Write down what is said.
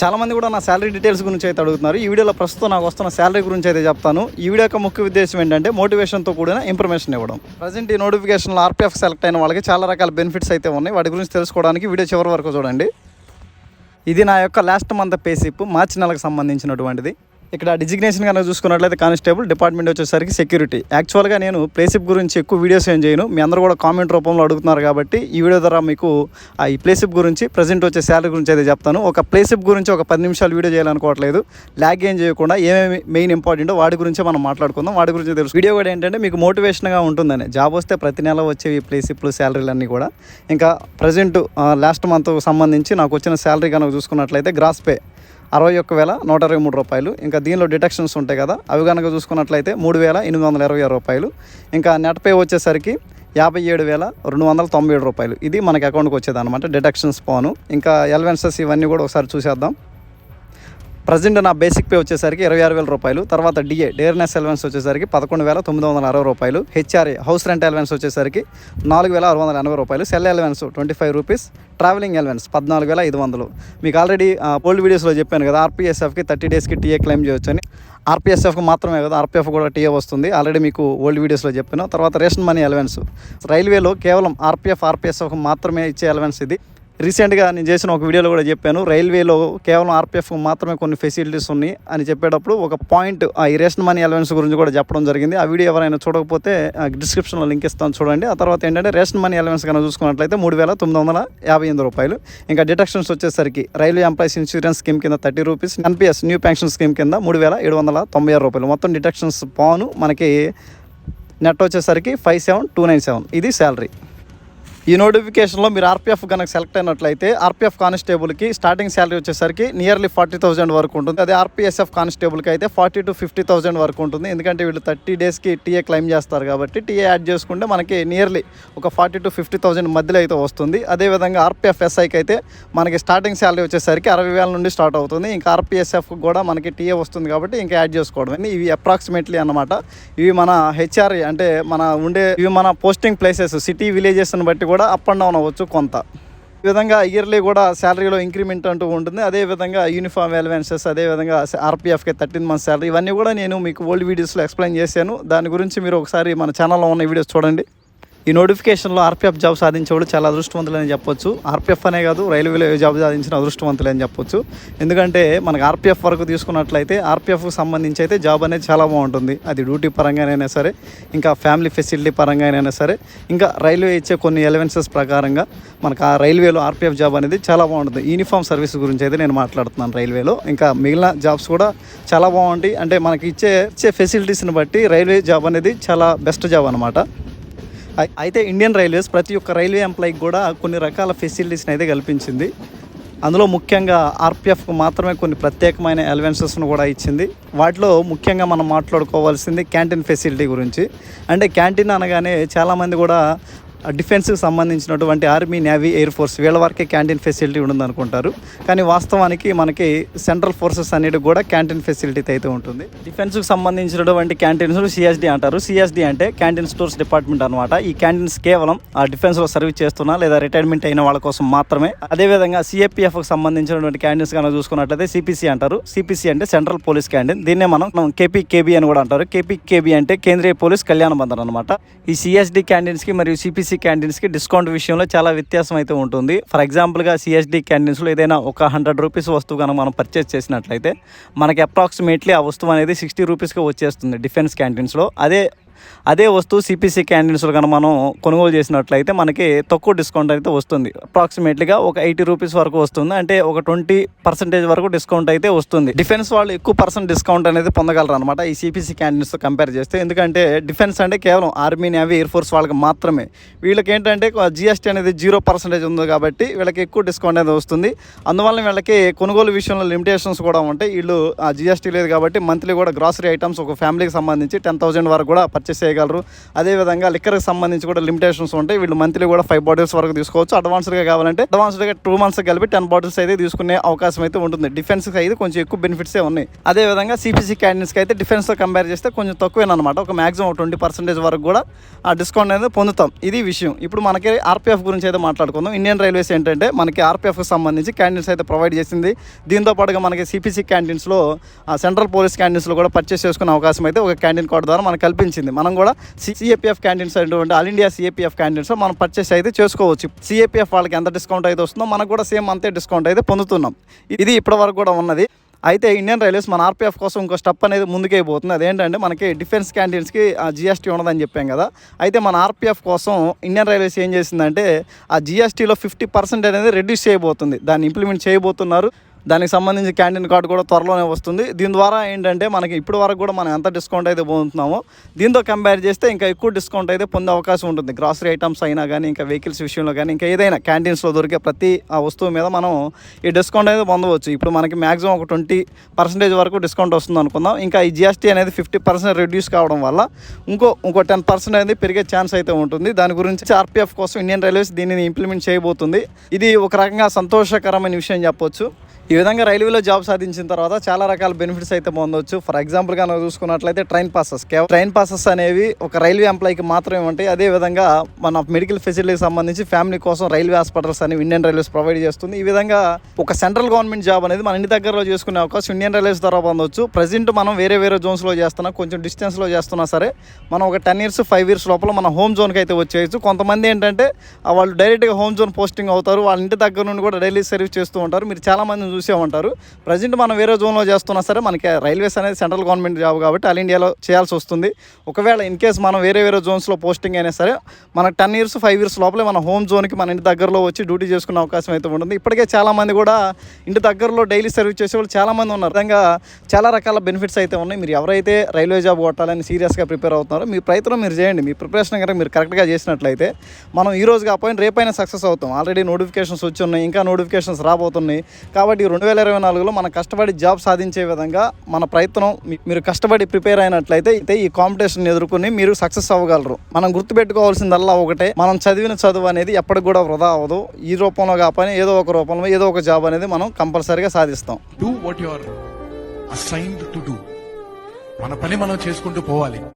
చాలామంది కూడా నా శాలరీ డీటెయిల్స్ గురించి అయితే అడుగుతున్నారు. ఈ వీడియోలో ప్రస్తుతం నాకు వస్తున్న శాలరీ గురించి అయితే చెప్తాను. ఈ వీడియో యొక్క ముఖ్య ఉద్దేశం ఏంటంటే మోటివేషన్తో కూడిన ఇన్ఫర్మేషన్ ఇవ్వడం. ప్రజెంట్ ఈ నోటిఫికేషన్లో ఆర్పీఎఫ్ సెలెక్ట్ అయిన వాళ్ళకి చాలా రకాల బెనిఫిట్స్ అయితే ఉన్నాయి. వాటి గురించి తెలుసుకోవడానికి వీడియో చివరి వరకు చూడండి. ఇది నా యొక్క లాస్ట్ మంత్ పేసిప్ మార్చి నెలకు సంబంధించినటువంటిది. ఇక్కడ డిజిగ్నేషన్ కనుక చూసుకున్నట్లయితే కానిస్టేబుల్ డిపార్ట్మెంట్ వచ్చేసరికి సెక్యూరిటీ. యాక్చువల్గా నేను ప్లేసిప్ గురించి ఎక్కువ వీడియోస్ ఏం చేయను. మీ అందరూ కూడా కామెంట్ రూపంలో అడుగుతున్నారు కాబట్టి ఈ వీడియో ద్వారా మీకు ఆ ఈ ప్లేసిప్ గురించి ప్రజెంట్ వచ్చే శాలరీ గురించి అయితే చెప్తాను. ఒక ప్లేసిప్ గురించి ఒక పది నిమిషాలు వీడియో చేయాలనుకోవట్లేదు. ల్యాగ్ ఏం చేయకుండా ఏమేమి మెయిన్ ఇంపార్టెంట్ వాడి గురించి మనం మాట్లాడుకుందాం. వాడి గురించి తెలుసు. వీడియో కూడా ఏంటంటే మీకు మోటివేషన్గా ఉంటుందని. జాబ్ వస్తే ప్రతి నెల వచ్చేవి ప్లేసిప్లు శాలరీలు అన్నీ కూడా. ఇంకా ప్రజెంట్ లాస్ట్ మంత్ సంబంధించి నాకు వచ్చిన శాలరీ కనుక చూసుకున్నట్లయితే గ్రాస్ పే అరవై ఒక్క వేల నూట ఇరవై మూడు రూపాయలు. ఇంకా దీనిలో డిడక్షన్స్ ఉంటాయి కదా అవి కనుక చూసుకున్నట్లయితే మూడు వేల ఎనిమిది వందల ఇరవై ఆరు రూపాయలు. ఇంకా నెట్ పే వచ్చేసరికి యాభై ఏడు వేల రెండు వందల తొంభై ఏడు రూపాయలు. ఇది మనకి అకౌంట్కి వచ్చేది అనమాట డిడక్షన్స్ పోను ఇంకా ఎలవెన్సెస్ ఇవన్నీ కూడా ఒకసారి చూసేద్దాం. ప్రజెంట్ నా బేసిక్ పే వచ్చేసరికి ఇరవై ఆరు వేల రూపాయలు. తర్వాత డిఏ డేర్నెస్ అలవెన్స్ వచ్చేసరికి పదకొండు వేల తొమ్మిది వందల అరవై రూపాయలు. హెచ్ఆర్ఏ హౌస్ రెంట్ అలవెన్స్ వచ్చేసరికి నాలుగు వేల ఆరు వందల ఎనభై రూపాయలు. Cell allowance twenty five rupees travelling allowance పద్నాలుగు వేల ఐదు వందలు. మీకు ఆల్రెడీ ఓల్డ్ వీడియోస్లో చెప్పాను కదా ఆర్పీఎస్ఎఫ్కి థర్టీ డేస్కి టీఏ క్లెయిమ్ చేయొచ్చు అని ఆర్పీఎస్ఎఫ్కి మాత్రమే కదా ఆర్పీఎఫ్ కూడా టీఏ వస్తుంది. ఆల్రెడీ మీకు ఓల్డ్ వీడియోస్లో చెప్పాను. తర్వాత రేషన్ మనీ అలవెన్స్ రైల్వేలో కేవలం ఆర్పీఎఫ్ ఆర్పీఎస్ఎఫ్ మాత్రమే ఇచ్చే అలవెన్స్ ఇది. రీసెంట్గా నేను చేసిన ఒక వీడియోలో కూడా చెప్పాను రైల్వేలో కేవలం ఆర్పిఎఫ్ మాత్రమే కొన్ని ఫెసిలిటీస్ ఉన్నాయి అని చెప్పేటప్పుడు ఒక పాయింట్ ఆ ఈ రేషన్ మనీ అలవెన్స్ గురించి కూడా చెప్పడం జరిగింది. ఆ వీడియో ఎవరైనా చూడకపోతే డిస్క్రిప్షన్లో లింక్ ఇస్తాను చూడండి. ఆ తర్వాత ఏంటంటే రేషన్ మనీ అలవెన్స్ కనుక చూసుకున్నట్లయితే మూడు వేల తొమ్మిది వందల యాభై ఎనిమిది రూపాయలు. ఇంకా డిడక్షన్స్ వచ్చేసరికి రైల్వే ఎంప్లాయీస్ ఇన్సూరెన్స్ స్కీమ్ కింద thirty rupees NPS new pension scheme కింద మూడు వేల ఏడు వందల తొంభై ఆరు రూపాయలు. మొత్తం డిడక్షన్స్ పాను మనకి నెట్ వచ్చేసరికి five seven two nine seven ఇది శాలరీ ఈ నోటిఫికేషన్లో మీరు ఆర్పిఎఫ్ కనుక సెలెక్ట్ అయినట్లయితే ఆర్పిఎఫ్ కానిస్టేబుల్కి స్టార్టింగ్ శాలరీ వచ్చేసరికి నియర్లీ ఫార్టీ థౌసండ్ వరకు ఉంటుంది. అదే ఆర్పిఎస్ఎఫ్ కానిస్టేబుల్కి అయితే ఫార్టీ టు ఫిఫ్టీ థౌసండ్ వరకు ఉంటుంది. ఎందుకంటే వీళ్ళు థర్టీ డేస్కి టీఏ క్లెయిమ్ చేస్తారు కాబట్టి టీఏ యాడ్ చేసుకుంటే మనకి నియర్లీ ఒక ఫార్టీ టు ఫిఫ్టీ థౌసండ్ మధ్యలో అయితే వస్తుంది. అదేవిధంగా ఆర్పిఎఫ్ ఎస్ఐకి అయితే మనకి స్టార్టింగ్ శాలరీ వచ్చేసరికి అరవై వేల నుండి స్టార్ట్ అవుతుంది. ఇంకా ఆర్పిఎస్ఎఫ్ కూడా మనకి టీఏ వస్తుంది కాబట్టి ఇంకా యాడ్ చేసుకోవడం. ఇవి అప్రాక్సిమేట్లీ అనమాట ఇవి మన హెచ్ఆర్ అంటే మన ఉండే ఇవి మన పోస్టింగ్ ప్లేసెస్ సిటీ విలేజెస్ని బట్టి కూడా కూడా అప్ అండ్ డౌన్ అవ్వచ్చు కొంత. ఈ విధంగా ఇయర్లీ కూడా శాలరీలో ఇంక్రిమెంట్ అంటూ ఉంటుంది. అదేవిధంగా యూనిఫామ్ అలవెన్సెస్ అదేవిధంగా ఆర్పీఎఫ్కి థర్టీన్ మంత్ శాలరీ ఇవన్నీ కూడా నేను మీకు ఓల్డ్ వీడియోస్లో ఎక్స్ప్లెయిన్ చేశాను. దాని గురించి మీరు ఒకసారి మన ఛానల్లో ఉన్న వీడియోస్ చూడండి. ఈ నోటిఫికేషన్లో ఆర్పీఎఫ్ జాబ్ సాధించేవాడు చాలా అదృష్టవంతులని చెప్పొచ్చు. ఆర్పీఎఫ్ అనే కాదు రైల్వేలో ఏ జాబ్ సాధించిన అదృష్టవంతులు అని చెప్పొచ్చు. ఎందుకంటే మనకు ఆర్పీఎఫ్ వరకు తీసుకున్నట్లయితే ఆర్పీఎఫ్కి సంబంధించి అయితే జాబ్ అనేది చాలా బాగుంటుంది. అది డ్యూటీ పరంగానైనా సరే ఇంకా ఫ్యామిలీ ఫెసిలిటీ పరంగానైనా సరే ఇంకా రైల్వే ఇచ్చే కొన్ని ఎలవెన్సెస్ ప్రకారంగా మనకు ఆ రైల్వేలో ఆర్పీఎఫ్ జాబ్ అనేది చాలా బాగుంటుంది. యూనిఫామ్ సర్వీస్ గురించి అయితే నేను మాట్లాడుతున్నాను రైల్వేలో. ఇంకా మిగిలిన జాబ్స్ కూడా చాలా బాగుంటాయి. అంటే మనకి ఇచ్చే ఇచ్చే ఫెసిలిటీస్ని బట్టి రైల్వే జాబ్ అనేది చాలా బెస్ట్ జాబ్ అనమాట అయితే ఇండియన్ రైల్వేస్ ప్రతి ఒక్క రైల్వే ఎంప్లాయీకి కూడా కొన్ని రకాల ఫెసిలిటీస్ని అయితే కల్పించింది. అందులో ముఖ్యంగా ఆర్పిఎఫ్కు మాత్రమే కొన్ని ప్రత్యేకమైన అలవెన్సెస్ను కూడా ఇచ్చింది. వాటిలో ముఖ్యంగా మనం మాట్లాడుకోవాల్సింది క్యాంటీన్ ఫెసిలిటీ గురించి. అంటే క్యాంటీన్ అనగానే చాలామంది కూడా డిఫెన్స్కి సంబంధించినటువంటి ఆర్మీ నేవీ ఎయిర్ ఫోర్స్ వీళ్ళ వరకే క్యాంటీన్ ఫెసిలిటీ ఉండదు కానీ వాస్తవానికి మనకి సెంట్రల్ ఫోర్సెస్ అన్నిటికి కూడా క్యాంటీన్ ఫెసిలిటీ అయితే ఉంటుంది. డిఫెన్స్కి సంబంధించినటువంటి క్యాంటీన్స్ సిఎస్డి అంటారు. సిఎస్డి అంటే క్యాంటీన్ స్టోర్స్ డిపార్ట్మెంట్ అనమాట ఈ క్యాంటీన్స్ కేవలం ఆ డిఫెన్స్లో సర్వీస్ చేస్తున్న లేదా రిటైర్మెంట్ అయిన వాళ్ళ కోసం మాత్రమే. అదేవిధంగా సిఏపిఎఫ్కి సంబంధించినటువంటి క్యాంటీన్స్ కనుక చూసుకున్నట్లయితే సిపిసి అంటారు. సిపిసి అంటే సెంట్రల్ పోలీస్ క్యాంటీన్. దీన్నే మనం కేపీకేబీ అని కూడా అంటారు. కేపీకేబీ అంటే కేంద్రీయ పోలీస్ కళ్యాణ బంధన్ అనమాట ఈ సిఎస్డి క్యాంటీన్స్కి మరియు సిపిసి క్యాంటీన్స్కి డిస్కౌంట్ విషయంలో చాలా వ్యత్యాసం అయితే ఉంటుంది. ఫర్ ఎగ్జాంపుల్గా సిఎస్డి క్యాంటీన్స్లో ఏదైనా ఒక హండ్రెడ్ రూపీస్ వస్తువు కనుక మనం పర్చేస్ చేసినట్లయితే మనకి అప్రాక్సిమేట్లీ ఆ వస్తువు అనేది సిక్స్టీ రూపీస్కి వచ్చేస్తుంది డిఫెన్స్ క్యాంటీన్స్లో అదే అదే వస్తువు సిపిసి క్యాంటీన్స్లో కనుక మనం కొనుగోలు చేసినట్లయితే మనకి తక్కువ డిస్కౌంట్ అయితే వస్తుంది. అప్రాక్సిమేట్లీగా ఒక ఎయిటీ రూపీస్ వరకు వస్తుంది. అంటే ఒక ట్వంటీ పర్సెంటేజ్ వరకు డిస్కౌంట్ అయితే వస్తుంది. డిఫెన్స్ వాళ్ళు ఎక్కువ పర్సెంట్ డిస్కౌంట్ అనేది పొందగలరు అనమాట ఈ సిపిసి క్యాంటీన్స్తో కంపేర్ చేస్తే. ఎందుకంటే డిఫెన్స్ అంటే కేవలం ఆర్మీ నేవీ ఎయిర్ ఫోర్స్ వాళ్ళకి మాత్రమే. వీళ్ళకి ఏంటంటే జిఎస్టీ అనేది జీరో పర్సెంటేజ్ ఉంది కాబట్టి వీళ్ళకి ఎక్కువ డిస్కౌంట్ అనేది వస్తుంది. అందువల్ల వీళ్ళకి కొనుగోలు విషయంలో లిమిటేషన్స్ కూడా ఉంటాయి. వీళ్ళు ఆ జిఎస్టీ లేదు కాబట్టి మంత్లీ కూడా గ్రాసరీ ఐటమ్స్ ఒక ఫ్యామిలీకి సంబంధించి టెన్ థౌసండ్ వరకు కూడా పర్చేస్ పర్చేస్ చేయగలరు అదేవిధంగా లిక్కర్కి సంబంధించి కూడా లిమిటేషన్స్ ఉంటాయి. వీళ్ళు మంత్లీ కూడా ఫైవ్ బాటిల్స్ వరకు తీసుకోవచ్చు. అడ్వాన్స్డ్గా కావాలంటే అడ్వాన్స్డ్గా టూ మంత్స్ కలిపి టెన్ బాటిల్స్ అయితే తీసుకునే అవకాశం అయితే ఉంటుంది. డిఫెన్స్కి అయితే కొంచెం ఎక్కువ బెనిఫిట్సే ఉన్నాయి. అదేవిధంగా సిపిసి క్యాంటీన్స్కి అయితే డిఫెన్స్తో కంపేర్ చేస్తే కొంచెం తక్కువేనమాట ఒక మాక్సిమం ట్వంటీ పర్సెంటేజ్ వరకు కూడా ఆ డిస్కౌంట్ అనేది పొందుతాం. ఇది విషయం. ఇప్పుడు మనకి ఆర్పిఎఫ్ గురించి అయితే మాట్లాడుకుందాం. ఇండియన్ రైల్వేస్ ఏంటంటే మనకి ఆర్పిఎఫ్కి సంబంధించి క్యాంటీన్స్ అయితే ప్రొవైడ్ చేసింది. దీంతో పాటుగా మనకి సిపిసి క్యాంటీన్స్లో సెంట్రల్ పోలీస్ క్యాంటీన్స్లో కూడా పర్చేస్ చేసుకునే అవకాశం అయితే ఒక క్యాంటీన్ కార్డు ద్వారా మనకు కల్పించింది. మనం కూడా సిఏపిఎఫ్ క్యాంటీన్స్ అయినటువంటి ఆల్ ఇండియా సిఏపిఎఫ్ క్యాంటీన్స్ మనం పర్చేస్ అయితే చేసుకోవచ్చు. సిఏపిఎఫ్ వాళ్ళకి ఎంత డిస్కౌంట్ అయితే వస్తుందో మనకు కూడా సేమ్ అంతే డిస్కౌంట్ అయితే పొందుతున్నాం. ఇది ఇప్పటి వరకు కూడా ఉన్నది. అయితే ఇండియన్ రైల్వేస్ మన ఆర్పిఎఫ్ కోసం ఇంకో స్టెప్ అనేది ముందుకే పోతుంది. అదేంటంటే మనకి డిఫెన్స్ క్యాంటీన్స్కి జిఎస్టీ ఉండదని చెప్పాం కదా. అయితే మన ఆర్పిఎఫ్ కోసం ఇండియన్ రైల్వేస్ ఏం చేసిందంటే ఆ జిఎస్టీలో ఫిఫ్టీ పర్సెంట్ అనేది రెడ్యూస్ చేయబోతుంది. దాన్ని ఇంప్లిమెంట్ చేయబోతున్నారు. దానికి సంబంధించి క్యాంటీన్ కార్డు కూడా త్వరలోనే వస్తుంది. దీని ద్వారా ఏంటంటే మనకి ఇప్పటి వరకు కూడా మనం ఎంత డిస్కౌంట్ అయితే పొందుతున్నామో దీంతో కంపేర్ చేస్తే ఇంకా ఎక్కువ డిస్కౌంట్ అయితే పొందే అవకాశం ఉంటుంది. గ్రాసరీ ఐటమ్స్ అయినా కానీ ఇంకా వెహికల్స్ విషయంలో కానీ ఇంకా ఏదైనా క్యాంటీన్స్లో దొరికే ప్రతి ఆ వస్తువు మీద మనం ఈ డిస్కౌంట్ అయితే పొందవచ్చు. ఇప్పుడు మనకి మాక్సిమం ఒక ట్వంటీ పర్సెంటేజ్ వరకు డిస్కౌంట్ వస్తుంది అనుకుందాం. ఇంకా ఈ జిఎస్టీ అనేది ఫిఫ్టీ పర్సెంట్ రిడ్యూస్ కావడం వల్ల ఇంకో ఇంకో టెన్ పర్సెంట్ అనేది పెరిగే ఛాన్స్ అయితే ఉంటుంది. దాని గురించి ఆర్పిఎఫ్ కోసం ఇండియన్ రైల్వేస్ దీనిని ఇంప్లిమెంట్ చేయబోతుంది. ఇది ఒక రకంగా సంతోషకరమైన విషయం చెప్పొచ్చు. ఈ విధంగా రైల్వేలో జాబ్ సాధించిన తర్వాత చాలా రకాల బెనిఫిట్స్ అయితే పొందవచ్చు ఫర్ ఎగ్జాంపుల్గా మనం చూసుకున్నట్లయితే ట్రైన్ పాసెస్ ట్రైన్ పాసెస్ అనేవి ఒక రైల్వే ఎంప్లాయీకి మాత్రమే ఉంటాయి. అదే విధంగా మన మెడికల్ ఫెసిలిటీకి సంబంధించి ఫ్యామిలీ కోసం రైల్వే హాస్పిటల్స్ అనేవి ఇండియన్ రైల్వేస్ ప్రొవైడ్ చేస్తుంది. ఈ విధంగా ఒక సెంట్రల్ గవర్నమెంట్ జాబ్ అనేది మన ఇంటి దగ్గరలో చేసుకునే అవకాశం ఇండియన్ రైల్వేస్ ద్వారా పొందవచ్చు ప్రజెంట్ మనం వేరే వేరే జోన్స్లో చేస్తున్నా కొంచెం డిస్టెన్స్లో చేస్తున్నా సరే మనం ఒక టెన్ ఇయర్స్ ఫైవ్ ఇయర్స్ లోపల మన హోమ్ జోన్కి అయితే వచ్చేయచ్చు. కొంతమంది ఏంటంటే వాళ్ళు వాళ్ళు డైరెక్ట్గా హోమ్ జోన్ పోస్టింగ్ అవుతారు. వాళ్ళ ఇంటి దగ్గర నుండి కూడా డైలీ సర్వీస్ చేస్తూ ఉంటారు. మీరు చాలా మంది చూసే ఉంటారు ప్రజెంట్ మనం వేరే జోన్లో చేస్తున్నా సరే మనకి రైల్వేస్ అనేది సెంట్రల్ గవర్నమెంట్ జాబ్ కాబట్టి ఆల్ ఇండియాలో చేయాల్సి వస్తుంది. ఒకవేళ ఇన్ కేస్ మనం వేరే వేరే జోన్స్లో పోస్టింగ్ అయినా సరే మనకు టెన్ ఇయర్స్ ఫైవ్ ఇయర్స్ లోపలే మన హోమ్ జోన్కి మన ఇంటి దగ్గరలో వచ్చి డ్యూటీ చేసుకునే అవకాశం అయితే ఉంటుంది. ఇప్పటికే చాలామంది కూడా ఇంటి దగ్గరలో డైలీ సర్వీస్ చేసే వాళ్ళు చాలామంది ఉన్నారు. విధంగా చాలా రకాల బెనిఫిట్స్ అయితే ఉన్నాయి. మీరు ఎవరైతే రైల్వే జాబ్ కొట్టాలని సీరియస్గా ప్రిపేర్ అవుతున్నారో మీ ప్రయత్నం మీరు చేయండి. మీ ప్రిపరేషన్ కనుక మీరు కరెక్ట్గా చేసినట్లయితే మనం ఈ రోజు కాకపోయినా రేపైనా సక్సెస్ అవుతాం. ఆల్రెడీ నోటిఫికేషన్స్ వచ్చి ఉన్నాయి ఇంకా నోటిఫికేషన్స్ రాబోతున్నాయి. కాబట్టి రెండు వేల ఇరవై నాలుగులో మనం కష్టపడి జాబ్ సాధించే విధంగా మన ప్రయత్నం మీరు కష్టపడి ప్రిపేర్ అయినట్లయితే అయితే ఈ కాంపిటీషన్ ఎదుర్కొని మీరు సక్సెస్ అవ్వగలరు. మనం గుర్తుపెట్టుకోవాల్సిందల్లా ఒకటే మనం చదివిన చదువు అనేది ఎప్పటికి కూడా వృధా అవ్వదు. ఈ రూపంలో కాకపోయినా ఏదో ఒక రూపంలో ఏదో ఒక జాబ్ అనేది మనం కంపల్సరీగా సాధిస్తాం. Do what you are assigned to do మన పని మనం చేసుకుంటూ పోవాలి.